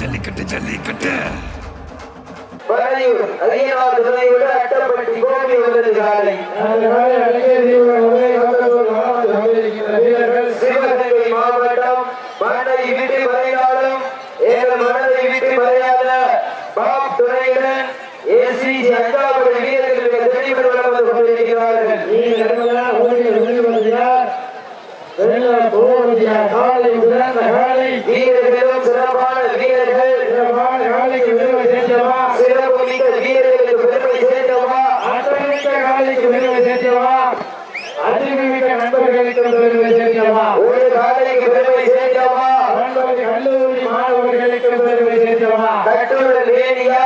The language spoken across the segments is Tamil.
ஜல்லிக்கட்டு ஜல்லிக்கட்டு. பழையூர் அதிகமாக துணையோடு அட்டப்பட்டி கோபி காலை. சிவகங்கை மாவட்டம் விட்டு ஏழு மனதை விட்டு பாப் துணையுடன் ஏசி அஞ்சாவது வீரர்களுக்கு கொண்டிருக்கிறார்கள் காலை உயர்ந்த காலை வீரர்களும் வீரர்கள் காலைக்கு விரும்ப சேர்த்தவா? சிறப்பு மிக்க வீரர்களுக்கு பெருமை காலைக்கு சேர்த்தவா? அதிகமிக்க நண்பர்களுக்கு சேர்த்தவா? ஒரு காலைக்கு கல்லூரி மாணவர்களுக்கு சேர்த்தவா? வேணியா?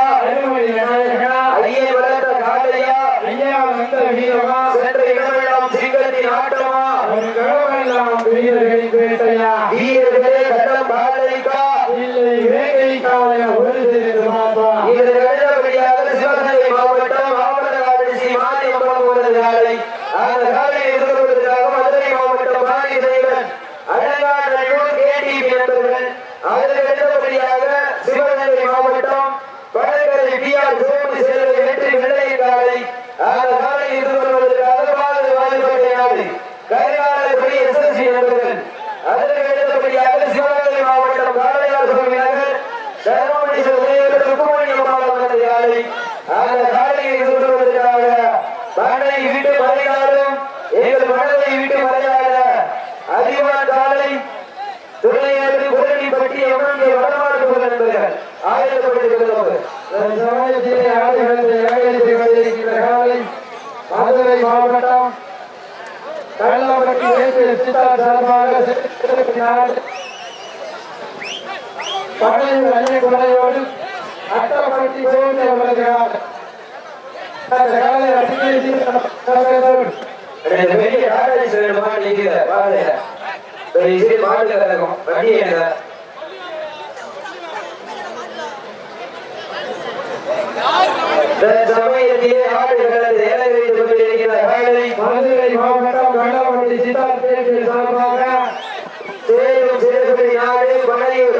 வடமாடு என்பவர்கள் ஆயிரத்தப்பட்டிருக்கிறது சமயத்திலே ஆடுகளத்தை ஏகரித்து காலை மதுரை மாவட்டம் கள்ளப்பட்டி சித்தார் சார்பாக பழைய குறையோடு அட்டப்பட்டி வருகிறார் காலை அடிக்கடி வெளியே ஒரு இசை வண்டி என்ன சமயத்திலே ஆடுகளத்தை ஏலகரித்துக் கொண்டிருக்கிற காலை மதுரை மாவட்டம் கள்ளப்பட்டி சித்தார் சார்பாக சேரும் சேருபடி நாடு பனையூர்.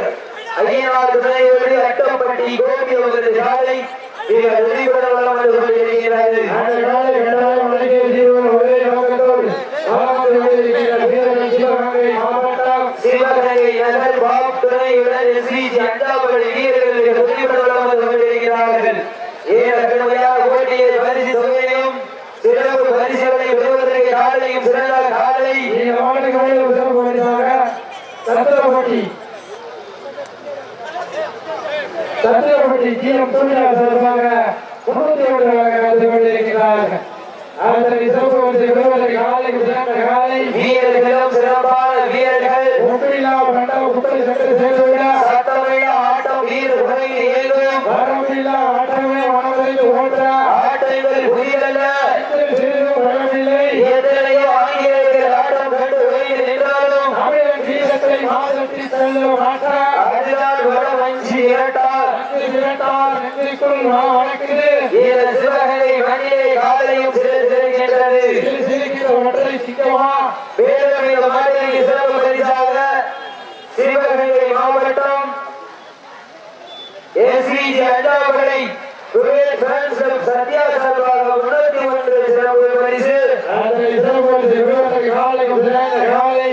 ஐயனார் துணையோடு அட்டப்பட்டி கோபி அவரது காலை மிக வெளிப்பட வளம் வந்து கொண்டிருக்கிறது அந்த காலை இரண்டாயிரம் மணிக்கு ஜீவன் ஒரே நோக்கத்தோடு மாவட்டம் சிவகங்கை நகர் பாப் துணையுடன் ஸ்ரீ அண்டாபடி வீரர்களுக்கு வெளிப்பட வளம் வந்து கொண்டிருக்கிறார்கள். ஏன கடுமையாக போட்டியை பரிசு தொகையையும் சிறப்பு பரிசுகளை பெறுவதற்கு காலையும் சிறந்த காலை இந்த மாவட்டங்களில் சிறப்பு பரிசாக சத்திரப்பட்டி சத்திரப்பட்டி ஜீவம் சூர்யா சார்பாக முன்னூத்தி ஒன்று கலந்து கொண்டிருக்கிறார்கள். அதனை சிறப்பு பரிசு பெறுவதற்கு காலைக்கு சிறந்த காலை. வீரர்களும் சிறப்பான வீரர்கள். ஒன்றில்லா மண்டப குட்டை சட்டை சிவகங்கை மணியை காலையும் சிறந்திருக்கின்றது சிறு சிரிக்கிற ஒற்றை சிங்கமா? இந்த மாநிலத்திற்கு சிறப்பு பரிசாக சிவகங்கை மாவட்டம் ஏசிஜி கிளப் சத்யா சார்பாக முன்னூத்தி ஒன்று சிறப்பு பரிசு. சிறப்பு சிறந்த காலை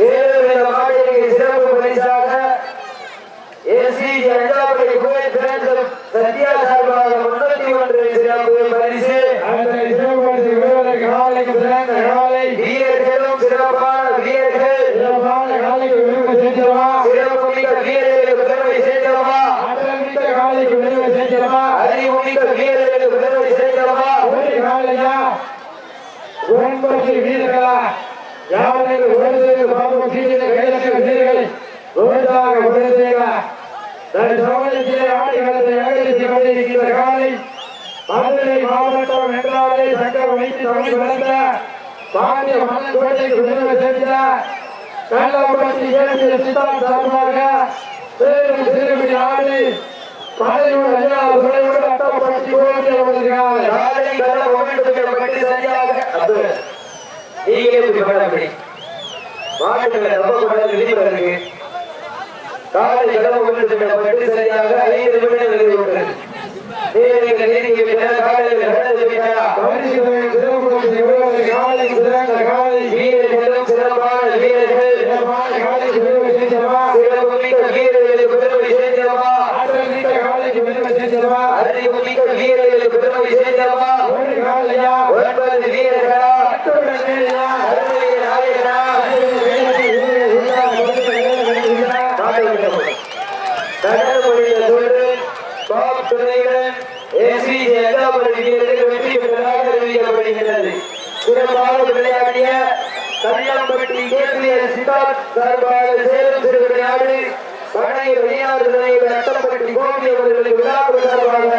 மேலும் இந்த மாநிலத்திற்கு சிறப்பு பரிசாக ஏசிஜி கிளப் சத்யா சார்பாக முன்னூத்தி ஒன்று சிறப்பு பரிசு. அதனை சிறப்பு விவரத்தை காலைக்கும் சிறந்த காலை. வீரர்களும் சிறப்பான வீரர்கள். சிறப்பான காலைக்கு விரும்ப செஞ்சவா சிறப்பு மிக்க வீரர்களுக்கு பெருமை சேர்ந்தவா ஆற்றல் காலைக்கு விரும்ப செஞ்சவா அறிவு மிக்க வீரர்களுக்கு பெருமை சேர்ந்தவா ஒரு காலையா? ஒன்பது வீரர்களா? யாருக்கு இந்த காலை மதுரை மாவட்டம் என்றாலே சங்கம் வைத்து தமிழ் வளர்ந்த பாண்டிய மன்னன் கோட்டைக்கு நிறுவ சேர்ந்த கள்ளப்பட்டி இயற்கை சித்தாந்த சார்பாக பேரும் திருமணி ஆடி பழையோடு ஐயா துணையோடு அட்டப்பட்டி கோட்டை வந்திருக்கிறார் யாரை கள்ள ஒவ்வொன்றுகளை பற்றி சரியாக அது நீங்களே படப்படி மாவட்டங்களை ரொம்ப கூட விதிவதற்கு காலை கள்ள ஒவ்வொன்றுகளை பற்றி சரியாக ஐந்து நிமிடங்கள் நிறைவு பெறுகிறது தேவைகள் நெருங்கிவிட்டன காலையில் பிள்ளைகள் ஏசி இரண்டாம் பள்ளிகளுக்கு வெற்றி பெற்றதாக தெரிவிக்கப்படுகின்றது. சிறப்பாக விளையாடிய கன்னியாகுமரி கேபிஎல் சித்தார்த் சார்பாக சேலம் சிறுவிளையாடு வெளியாறு நிலையில் அட்டப்பட்டி கோபி அவர்களுக்கு விழா சார்பாக